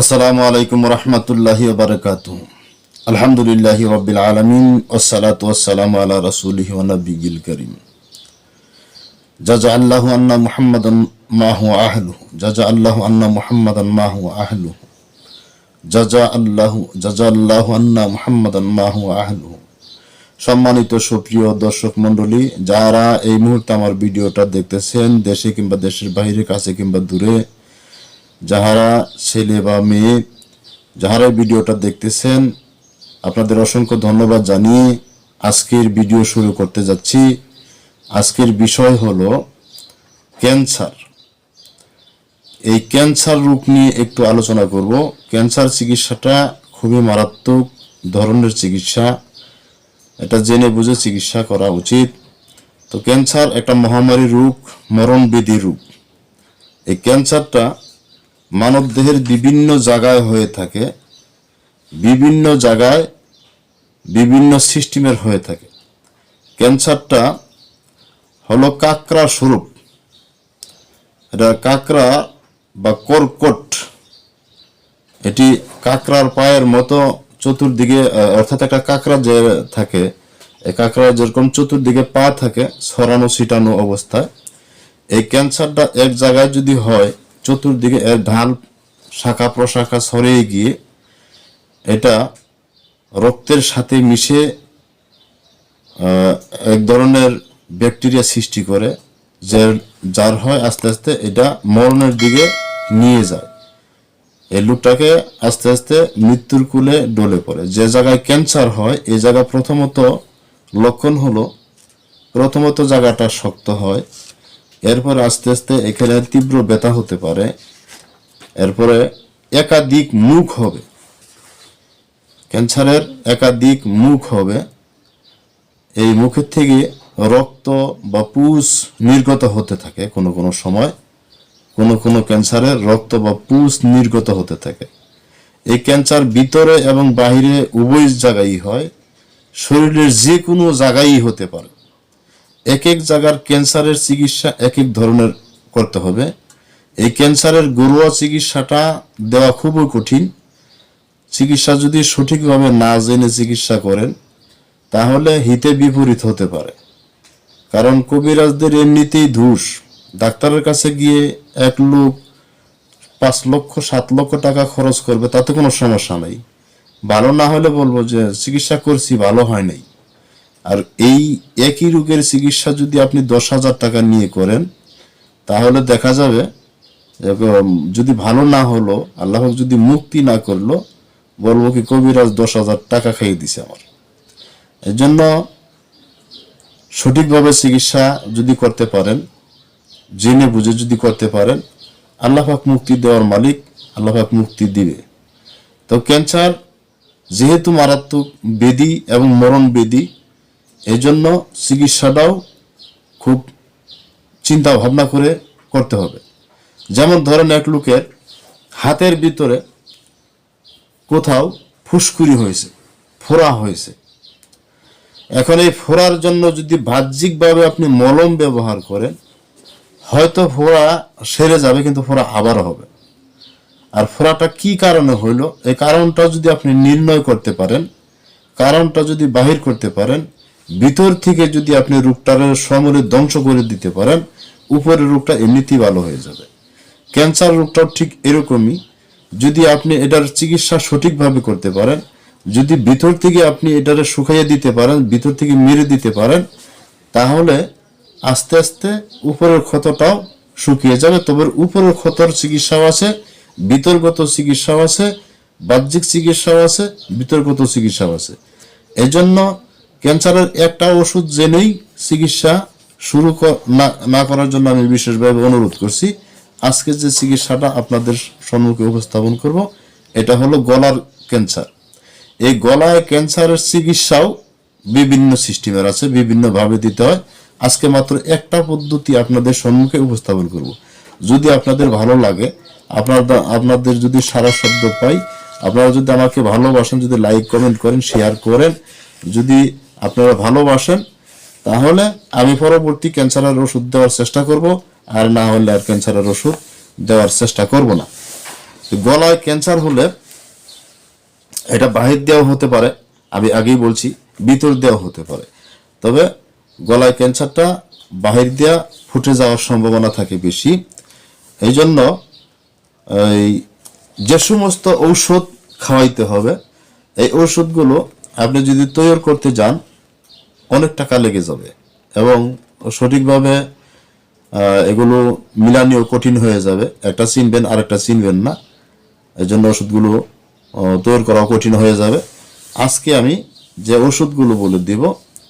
আসসালামু আলাইকুম রহমতুল্লাহি বারকাত আলহামদুলিল্লাহ রবিল আলমিন ওসালাত ওসালাম আলা রসুলিহি নবীল করিম। জাজা আল্লাহ আন্না মুহাম্মাদান মাহু আহলু জাজা আল্লাহ আন্না মুহাম্মাদান মাহু আহলু জাজা আল্লাহ জাজা আল্লাহ আন্না মুহাম্মাদান মাহু আহলু সম্মানিত সুপ্রিয় দর্শক মণ্ডলী, যারা এই মুহূর্তে আমার ভিডিওটা দেখতেছেন, দেশে কিংবা দেশের বাইরে, কাছে কিংবা দূরে যাহারা ছেলে বা মেয়ে যাহারা ভিডিওটা দেখতেছেন, আপনাদের অসংখ্য ধন্যবাদ জানিয়ে আজকের ভিডিও শুরু করতে যাচ্ছি। আজকের বিষয় হলো ক্যান্সার। এই ক্যান্সার রোগ নিয়ে একটু আলোচনা করব। ক্যান্সার চিকিৎসাটা খুবই মারাত্মক ধরনের চিকিৎসা। এটা জেনে বুঝে চিকিৎসা করা উচিত। তো ক্যান্সার একটা মহামারী রোগ, মরণবেদী রোগ। এই ক্যান্সারটা মানব দেহের বিভিন্ন জায়গায় হয়ে থাকে, বিভিন্ন জায়গায় বিভিন্ন সিস্টেমের হয়ে থাকে। ক্যান্সারটা হলো কাকড়া স্বরূপ। এটা কাকড়া বা কর্কট, এটি কাকড়ার পায়ের মতো চতুর্দিকে অর্থাৎ একটা কাকড়া যে থাকে, এই কাকড়া যেরকম চতুর্দিকে পা থাকে, ছড়ানো, ছিটানো অবস্থায়, এই ক্যান্সারটা এক জায়গায় যদি হয় চতুর্দিকে এর ঢাল, শাখা প্রশাখা ছড়িয়ে গিয়ে এটা রক্তের সাথে মিশে এক ধরনের ব্যাকটেরিয়া সৃষ্টি করে যে যার হয় আস্তে আস্তে এটা মরণের দিকে নিয়ে যায়। এই লোকটাকে আস্তে আস্তে মৃত্যুর কুলে ডলে পড়ে। যে জায়গায় ক্যান্সার হয় এই জায়গা প্রথমত লক্ষণ হলো, প্রথমত জায়গাটা শক্ত হয় এরপরে আস্তে আস্তে এখানে তীব্র ব্যথা হতে পারে। এরপরে একাধিক মুখ হবে। ক্যান্সারের একাধিক মুখ হবে। এই মুখের থেকে রক্ত বা পুষ নির্গত হতে থাকে কোনো কোনো সময়। কোনো কোনো ক্যান্সারের রক্ত বা পুষ নির্গত হতে থাকে। এই ক্যান্সার ভিতরে এবং বাহিরে উভয় জায়গায় হয়। শরীরের যে কোনো জায়গায় হতে পারে। এক এক জায়গার ক্যান্সারের চিকিৎসা এক এক ধরনের করতে হবে। এই ক্যান্সারের গরুয়া চিকিৎসাটা দেওয়া খুবই কঠিন। চিকিৎসা যদি সঠিকভাবে না জেনে চিকিৎসা করেন, তাহলে হিতে বিপরীত হতে পারে। কারণ কবিরাজদের এমনিতেই ধূস। ডাক্তারের কাছে গিয়ে এক লোক পাঁচ লক্ষ, সাত লক্ষ টাকা খরচ করবে, তাতে কোনো সমস্যা নেই। ভালো না হলে বলব যে, চিকিৎসা করছি, ভালো হয় নাই। আর এই একই রোগের চিকিৎসা যদি আপনি দশ হাজার টাকা নিয়ে করেন, তাহলে দেখা যাবে যদি ভালো না হলো, আল্লাহ যদি মুক্তি না করল, বলব কি কবিরাজ দশ হাজার টাকা খাইয়ে দিছে আমার। এই জন্য সঠিকভাবে চিকিৎসা যদি করতে পারেন, জেনে বুঝে যদি করতে পারেন, আল্লাহ পাক মুক্তি দেওয়ার মালিক আল্লাহ পাক মুক্তি দিবে। তো ক্যান্সার যেহেতু মারাত্মক বেদি এবং মরণ বেদি এই জন্য চিকিৎসাটাও খুব চিন্তা ভাবনা করে করতে হবে। যেমন ধরেন এক লোকের হাতের ভিতরে কোথাও ফুসকুরি হয়েছে, ফোড়া হয়েছে। এখন এই ফোড়ার জন্য যদি বাহ্যিকভাবে আপনি মলম ব্যবহার করেন, হয়তো ফোড়া সেরে যাবে, কিন্তু ফোড়া আবার হবে। আর ফোড়াটা কি কারণে হইল? এই কারণটা যদি আপনি নির্ণয় করতে পারেন, কারণটা যদি বাহির করতে পারেন ভিতর থেকে যদি আপনি রোগটার সমূলে ধ্বংস করে দিতে পারেন উপরের রোগটা এমনিতেই ভালো হয়ে যাবে। ক্যান্সার রোগটাও ঠিক এরকমই। যদি আপনি এটার চিকিৎসা সঠিকভাবে করতে পারেন, যদি ভিতর থেকে আপনি এটারে শুকাইয়ে দিতে পারেন, ভিতর থেকে মেরে দিতে পারেন, তাহলে আস্তে আস্তে উপরের ক্ষতটাও শুকিয়ে যাবে। তবে উপরের ক্ষতর চিকিৎসাও আছে বিতর্গত চিকিৎসাও আছে, বাহ্যিক চিকিৎসাও আছে বিতর্গত চিকিৎসাও আছে। এই জন্য ক্যান্সারের একটা ওষুধ জেনেই চিকিৎসা শুরু না করার জন্য আমি বিশেষভাবে অনুরোধ করছি। আজকে যে চিকিৎসাটা আপনাদের সম্মুখে উপস্থাপন করব, এটা হলো গলার ক্যান্সার। এই গলায় ক্যান্সারের চিকিৎসাও বিভিন্ন সিস্টেমের আছে, বিভিন্নভাবে দিতে হয়। আজকে মাত্র একটা পদ্ধতি আপনাদের সম্মুখে উপস্থাপন করব। যদি আপনাদের ভালো লাগে, আপনারা আপনাদের যদি সারা শব্দ পাই, আপনারা যদি আমাকে ভালোবাসেন, যদি লাইক, কমেন্ট করেন, শেয়ার করেন, যদি আপনারা ভালোবাসেন, তাহলে আমি পরবর্তী ক্যান্সারের ওষুধ দেওয়ার চেষ্টা করব, আর না হলে আর ক্যান্সারের ওষুধ দেওয়ার চেষ্টা করব না। গলায় ক্যান্সার হলে এটা বাহির দেওয়া হতে পারে, আমি আগেই বলছি, ভিতর দেওয়া হতে পারে। তবে গলায় ক্যান্সারটা বাহির দেওয়া ফুটে যাওয়ার সম্ভাবনা থাকে বেশি। এই জন্য এই যে সমস্ত ঔষধ খাওয়াইতে হবে, এই ঔষধগুলো আপনি যদি তৈরি করতে যান, অনেক টাকা লেগে যাবে এবং সঠিকভাবে এগুলো মিলানিও কঠিন হয়ে যাবে। একটা চিনবেন আর একটা চিনবেন না। এই জন্য ওষুধগুলো তৈরি করা কঠিন হয়ে যাবে। আজকে আমি যে ওষুধগুলো বলে দিব,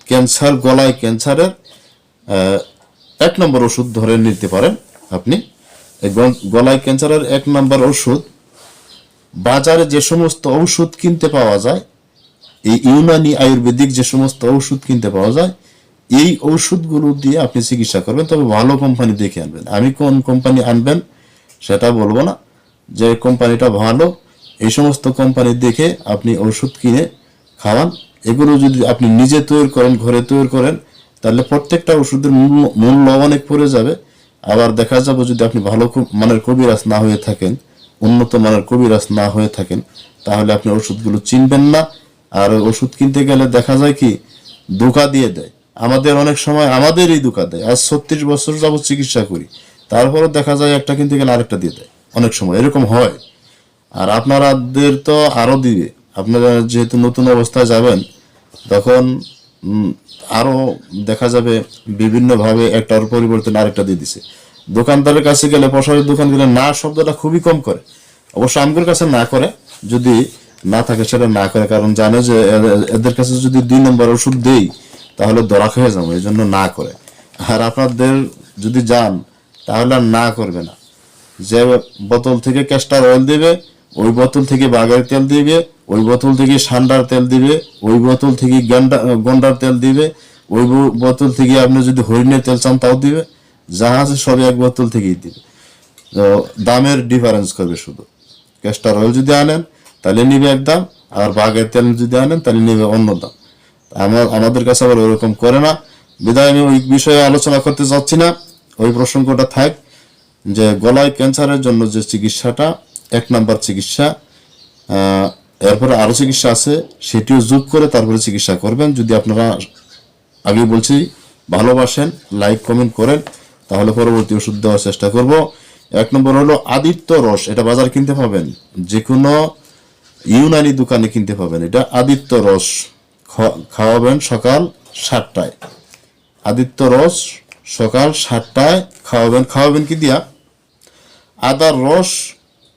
ক্যান্সার, গলায় ক্যান্সারের এক নম্বর ওষুধ ধরে নিতে পারেন আপনি। গলায় ক্যান্সারের এক নম্বর ওষুধ, বাজারে যে সমস্ত ওষুধ কিনতে পাওয়া যায় এই ইউনানি আয়ুর্বেদিক যে সমস্ত ঔষধ কিনতে পাওয়া যায়, এই ঔষধগুলো দিয়ে আপনি চিকিৎসা করবেন, তবে ভালো কোম্পানি দেখে আনবেন। আমি কোন কোম্পানি আনবেন সেটা বলব না। যে কোম্পানিটা ভালো, এই সমস্ত কোম্পানি দেখে আপনি ওষুধ কিনে খাওয়ান। এগুলো যদি আপনি নিজে তৈরি করেন, ঘরে তৈরি করেন, তাহলে প্রত্যেকটা ওষুধের মূল্য মূল্য অনেক পড়ে যাবে। আবার দেখা যাবে যদি আপনি ভালো মানের কবিরাজ না হয়ে থাকেন, উন্নত মানের কবিরাজ না হয়ে থাকেন, তাহলে আপনি ওষুধগুলো চিনবেন না। আর ওই ওষুধ কিনতে গেলে দেখা যায় কি, ধোকা দিয়ে দেয়। আমাদের অনেক সময় আমাদেরই দোকা দেয়। আজ ছত্রিশ বছর যাবত চিকিৎসা করি। তারপরও দেখা যায় একটা কিনতে গেলে আরেকটা দিয়ে দেয়। অনেক সময় এরকম হয়। আর আপনারাদের তো আরও দিবে আপনারা যেহেতু নতুন অবস্থায় যাবেন, তখন আরও দেখা যাবে বিভিন্নভাবে একটার পরিবর্তন আরেকটা দিয়ে দিছে। দোকানদারের কাছে গেলে, প্রসারের দোকান গেলে না শব্দটা খুবই কম করে। অবশ্য আমগুলোর কাছে না করে। যদি না থাকে সেটা না করে, কারণ জানে যে এদের কাছে যদি দুই নম্বর ওষুধ দেই, তাহলে দরা খেয়ে যাব, এই জন্য না করে। আর আপনাদের যদি যান, তাহলে আর না করবে না। যে বোতল থেকে ক্যাস্টার অয়েল দেবে, ওই বোতল থেকে বাগার তেল দিবে, ওই বোতল থেকে সান্ডার তেল দিবে, ওই বোতল থেকে গন্ডা, গন্ডার তেল দিবে, ওই বোতল থেকে আপনি যদি হরিণের তেল চান, তাও দিবে। আছে সবই এক বোতল থেকেই দিবে। দামের ডিফারেন্স করবে শুধু। ক্যাস্টার অয়েল যদি আনেন তাহলে নিবে এক দাম আর বাঘের তেল যদি আনেন, তাহলে নিবে অন্য দাম। আমার, আমাদের কাছে আবার ওরকম করে না। বিদায় আমি ওই বিষয়ে আলোচনা করতে চাচ্ছি না। ওই প্রসঙ্গটা থাক যে গলায় ক্যান্সারের জন্য যে চিকিৎসাটা, এক নাম্বার চিকিৎসা এরপরে আরও চিকিৎসা আছে, সেটিও যোগ করে তারপরে চিকিৎসা করবেন। যদি আপনারা আগে বলছি, ভালোবাসেন, লাইক, কমেন্ট করেন, তাহলে পরবর্তী ওষুধ দেওয়ার চেষ্টা করব। এক নম্বর হলো আদিত্য রস, এটা বাজার কিনতে পাবেন। যে কোনো ইউনানি দোকানে কিনতে পাবেন। এটা আদিত্য রস। খাওয়াবেন সকাল সাতটায়। আদিত্য রস সকাল সাতটায় খাওয়াবেন। খাওয়াবেন কি দিয়া? আদার রস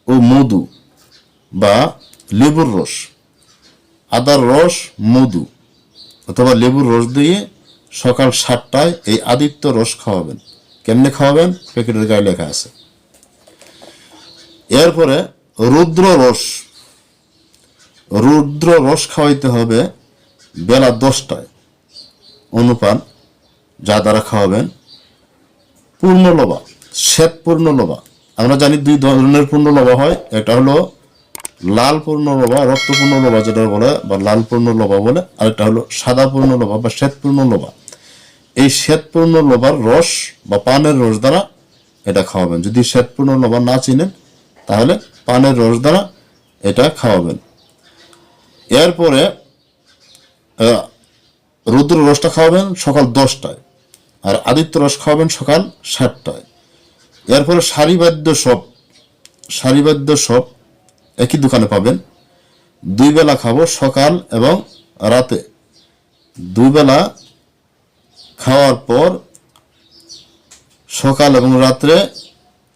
ও মধু বা লেবুর রস। আদার রস, মধু অথবা লেবুর রস দিয়ে সকাল সাতটায় এই আদিত্য রস খাওয়াবেন। কেমনে খাওয়াবেন? প্যাকেটের গায়ে লেখা আছে। এরপরে রুদ্র রস। রুদ্র রস খাওয়াইতে হবে বেলা দশটায়। অনুপান, যা দ্বারা খাওয়াবেন। পূর্ণ পূর্ণলবা শ্বেত পূর্ণলবা আমরা জানি দুই ধরনের পূর্ণ পূর্ণলবা হয়। একটা হলো লাল পূর্ণ পূর্ণলবা রক্তপূর্ণ পূর্ণলবা যেটা বলে, বা লাল পূর্ণ পূর্ণলবা বলে। আরেকটা হলো সাদা পূর্ণ পূর্ণলবা বা শ্বেত পূর্ণলবা এই শ্বেত পূর্ণলবার রস বা পানের রস দ্বারা এটা খাওয়াবেন। যদি শ্বেত পূর্ণলবা না চিনেন, তাহলে পানের রস দ্বারা এটা খাওয়াবেন। এরপরে রুদ্র রসটা খাওয়াবেন সকাল দশটায়, আর আদিত্য রস খাওয়াবেন সকাল সাতটায়। এরপরে সারিবাদ্য সব সারিবাদ্য সব একই দোকানে পাবেন। দুই বেলা খাব সকাল এবং রাতে। দুই বেলা খাওয়ার পর সকাল এবং রাত্রে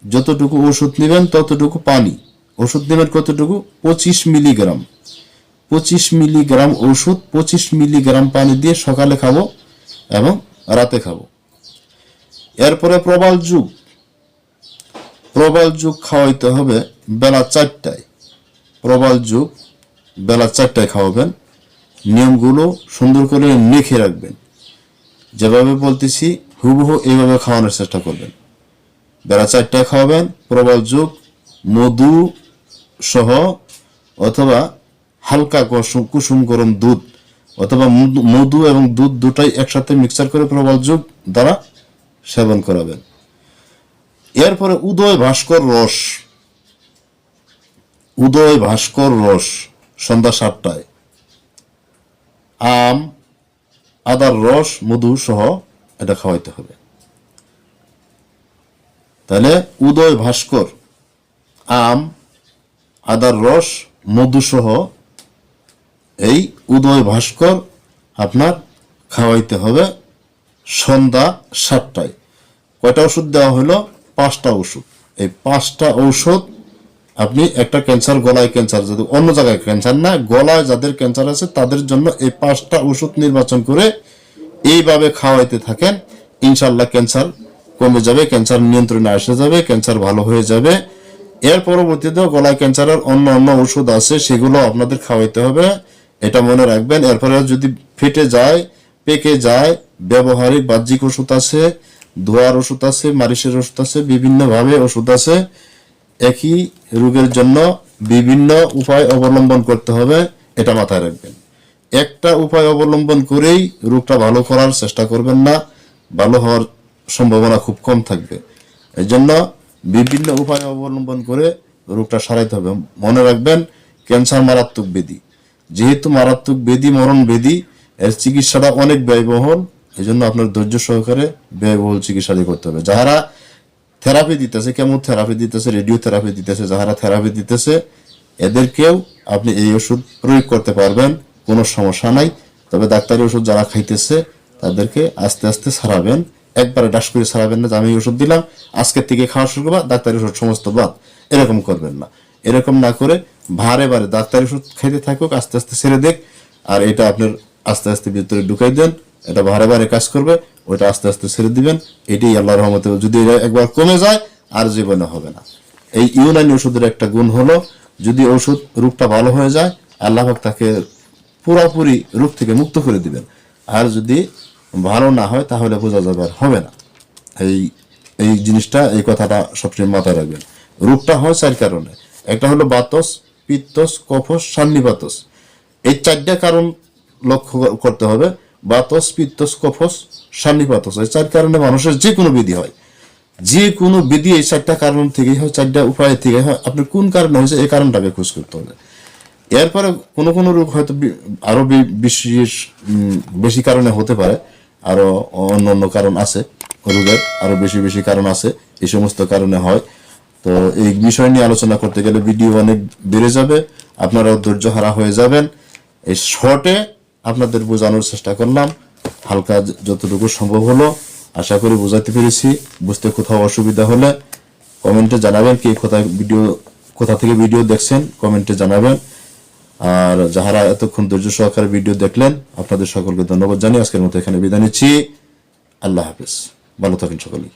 যতটুকু ওষুধ নেবেন ততটুকু পানি। ওষুধ নেবেন কতটুকু? পঁচিশ মিলিগ্রাম। পঁচিশ মিলিগ্রাম ওষুধ, পঁচিশ মিলিগ্রাম পানি দিয়ে সকালে খাব এবং রাতে খাব। এরপরে প্রবাল যুগ। প্রবাল যুগ খাওয়াইতে হবে বেলা চারটায়। প্রবাল যুগ বেলা চারটায় খাওয়াবেন। নিয়মগুলো সুন্দর করে লিখে রাখবেন। যেভাবে বলতেছি, হুবহু এইভাবে খাওয়ানোর চেষ্টা করবেন। বেলা চারটায় খাওয়াবেন, প্রবাল যুগ, মধু সহ অথবা হালকা কুসুম গরম দুধ অথবা মধু এবং দুধ দুটাই একসাথে মিক্সার করে প্রবাল যুগ দ্বারা সেবন করাবেন। এরপরে উদয় ভাস্কর রস। উদয় ভাস্কর রস, সন্ধ্যা সাতটায়। আম, আদার রস, মধু সহ এটা খাওয়াইতে হবে। তাহলে উদয় ভাস্কর, আম, আদার রস, মধু সহ এই উদয় ভাস্কর আপনার খাওয়াইতে হবে সন্ধ্যা সাতটায়। কয়টা ওষুধ দেওয়া হলো? পাঁচটা ওষুধ। এই পাঁচটা ঔষধ আপনি একটা ক্যান্সার, গলায় ক্যান্সার, যদি অন্য জায়গায় ক্যান্সার না, গলায় যাদের ক্যান্সার আছে, তাদের জন্য এই পাঁচটা ওষুধ নির্বাচন করে এইভাবে খাওয়াইতে থাকেন। ইনশাল্লাহ ক্যান্সার কমে যাবে, ক্যান্সার নিয়ন্ত্রণে আসে যাবে, ক্যান্সার ভালো হয়ে যাবে। এর পরবর্তীতেও গলায় ক্যান্সারের অন্য অন্য ওষুধ আছে, সেগুলো আপনাদের খাওয়াইতে হবে। এটা মনে রাখবেন। এরপরে যদি ফেটে যায়, পেকে যায়, ব্যবহারিক বাহ্যিক ওষুধ আছে, ধোয়ার ওষুধ আছে মারিশের ওষুধ আছে, বিভিন্নভাবে ওষুধ আছে, একই রোগের জন্য বিভিন্ন উপায় অবলম্বন করতে হবে, এটা মাথায় রাখবেন। একটা উপায় অবলম্বন করেই রোগটা ভালো করার চেষ্টা করবেন না, ভালো হওয়ার সম্ভাবনা খুব কম থাকবে। এই জন্য বিভিন্ন উপায় অবলম্বন করে রোগটা সারাইতে হবে। মনে রাখবেন, ক্যান্সার মারাত্মক ব্যাধি। যেহেতু মারাত্মক ব্যাধি মরণ ব্যাধি এর চিকিৎসাটা অনেক ব্যয়বহুল এই জন্য আপনার ধৈর্য সহকারে ব্যয়বহুল চিকিৎসাটি করতে হবে। যাহারা থেরাপি দিতেছে কেমন থেরাপি দিতেছে রেডিও থেরাপি দিতেছে যারা থেরাপি দিতেছে, এদেরকেও আপনি এই ওষুধ প্রয়োগ করতে পারবেন, কোনো সমস্যা নাই। তবে ডাক্তারি ওষুধ যারা খাইতেছে, তাদেরকে আস্তে আস্তে সারাবেন, একবারে ডাস করে সারাবেন না যে আমি ওষুধ দিলাম, আজকের থেকে খাওয়া শুরু করবা, ডাক্তারি ওষুধ সমস্ত বাদ। এরকম করবেন না। এরকম না করে ভারে ভারে ডাক্তারি ওষুধ খাইতে থাকুক, আস্তে আস্তে ছেড়ে দেখ, আর এটা আপনার আস্তে আস্তে ভিতরে ঢুকাই দেন, এটা ভারে ভারে কাজ করবে ওইটা আস্তে আস্তে ছেড়ে দিবেন, এটাই আল্লাহর রহমতে। যদি একবার কমে যায়, আর জীবনে হবে না। এই ইউনানি ওষুধের একটা গুণ হলো, যদি ওষুধ রোগটা ভালো হয়ে যায়, আল্লাহ তাকে পুরোপুরি রূপ থেকে মুক্ত করে দিবেন। আর যদি ভালো না হয়, তাহলে বোঝা যাবে হবে না। এই এই জিনিসটা, এই কথাটা সবসময় মাথায় রাখবেন। রূপটা হয় চার কারণে। একটা হলো বাতস পিত্তস, কফস সান্নিবাতস এই চারটা কারণ লক্ষ্য করতে হবে। বাতস, পিত্তস, কফস, সান্নিপাতস। এই চার কারণে মানুষের যে কোনো বিধি হয়। যে কোনো বিধি এই চারটা কারণ থেকেই হয়, চারটা উপায় থেকে হয়। আপনি কোন কারণে হয়েছে এই কারণটাকে খোঁজ করতে হবে। এরপরে কোনো কোনো রোগ হয়তো বি- আরও বিশেষ বেশি কারণে হতে পারে। আরও অন্য অন্য কারণ আছে। রোগের আরও বেশি বেশি কারণ আছে। এই সমস্ত কারণে হয়। তো এই বিষয় নিয়ে আলোচনা করতে গেলে ভিডিও অনেক বেড়ে যাবে, আপনারাও ধৈর্য হারা হয়ে যাবেন। এই শর্টে আপনাদের বোঝানোর চেষ্টা করলাম, হালকা যতটুকু সম্ভব হলো। আশা করি বোঝাতে পেরেছি, বুঝতে কোথাও অসুবিধা হলে কমেন্টে জানাবেন কে কোথায় ভিডিও, কোথা থেকে ভিডিও দেখছেন, কমেন্টে জানাবেন। আর যাহারা এতক্ষণ ধৈর্য সহকারে ভিডিও দেখলেন, আপনাদের সকলকে ধন্যবাদ জানিয়ে আজকের মতো এখানে বিদায় নিচ্ছি। আল্লাহ হাফিজ। ভালো থাকেন সকলেই।